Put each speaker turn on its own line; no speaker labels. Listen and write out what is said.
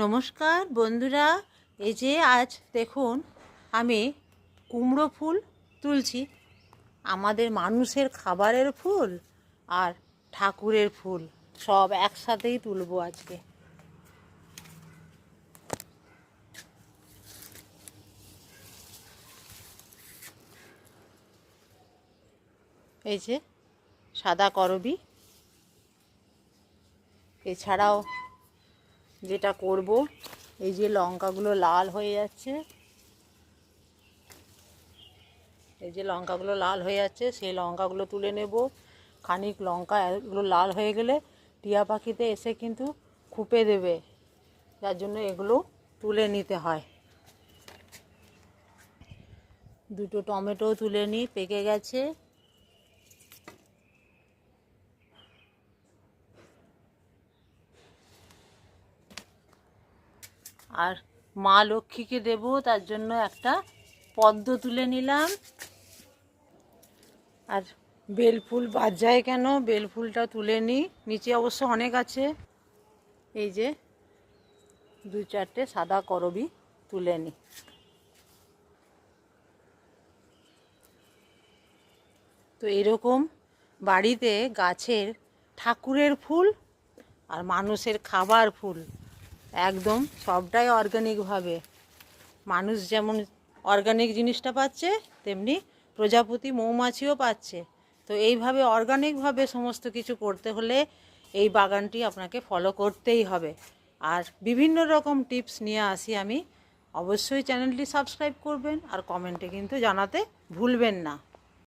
নমস্কার বন্ধুরা, এই যে আজ দেখুন আমি কুমড়ো ফুল তুলছি। আমাদের মানুষের খাবারের ফুল আর ঠাকুরের ফুল সব একসাথেই তুলবো আজকে। এই যে সাদা করবি। এছাড়াও যেটা করব, এই যে লঙ্কাগুলো লাল হয়ে যাচ্ছে। এই যে লঙ্কাগুলো লাল হয়ে যাচ্ছে, সেই লঙ্কাগুলো তুলে নেব। খানিক লঙ্কা এগুলো লাল হয়ে গেলে টিয়া পাখিতে এসে কিন্তু খুপে দেবে, যার জন্য এগুলো তুলে নিতে হয়। দুটো টমেটো তুলে নিই, পেকে গেছে। আর মা লক্ষ্মীকে দেব, তার জন্য একটা পদ্ম তুলে নিলাম। আর বেলফুল বাদ যায় কেন? বেলফুলটা তুলে নিই নিচে অবশ্য অনেক আছে। এই যে দু চারটে সাদা করবি তুলে নিই তো এরকম বাড়িতে গাছের ঠাকুরের ফুল আর মানুষের খাবার ফুল একদম সবটাই অর্গানিকভাবে মানুষ যেমন অর্গানিক জিনিসটা পাচ্ছে, তেমনি প্রজাপতি মৌমাছিও পাচ্ছে। তো এইভাবে অর্গানিকভাবে সমস্ত কিছু করতে হলে এই বাগানটি আপনাকে ফলো করতেই হবে। আর বিভিন্ন রকম টিপস নিয়ে আসি আমি। অবশ্যই চ্যানেলটি সাবস্ক্রাইব করবেন আর কমেন্টে কিন্তু জানাতে ভুলবেন না।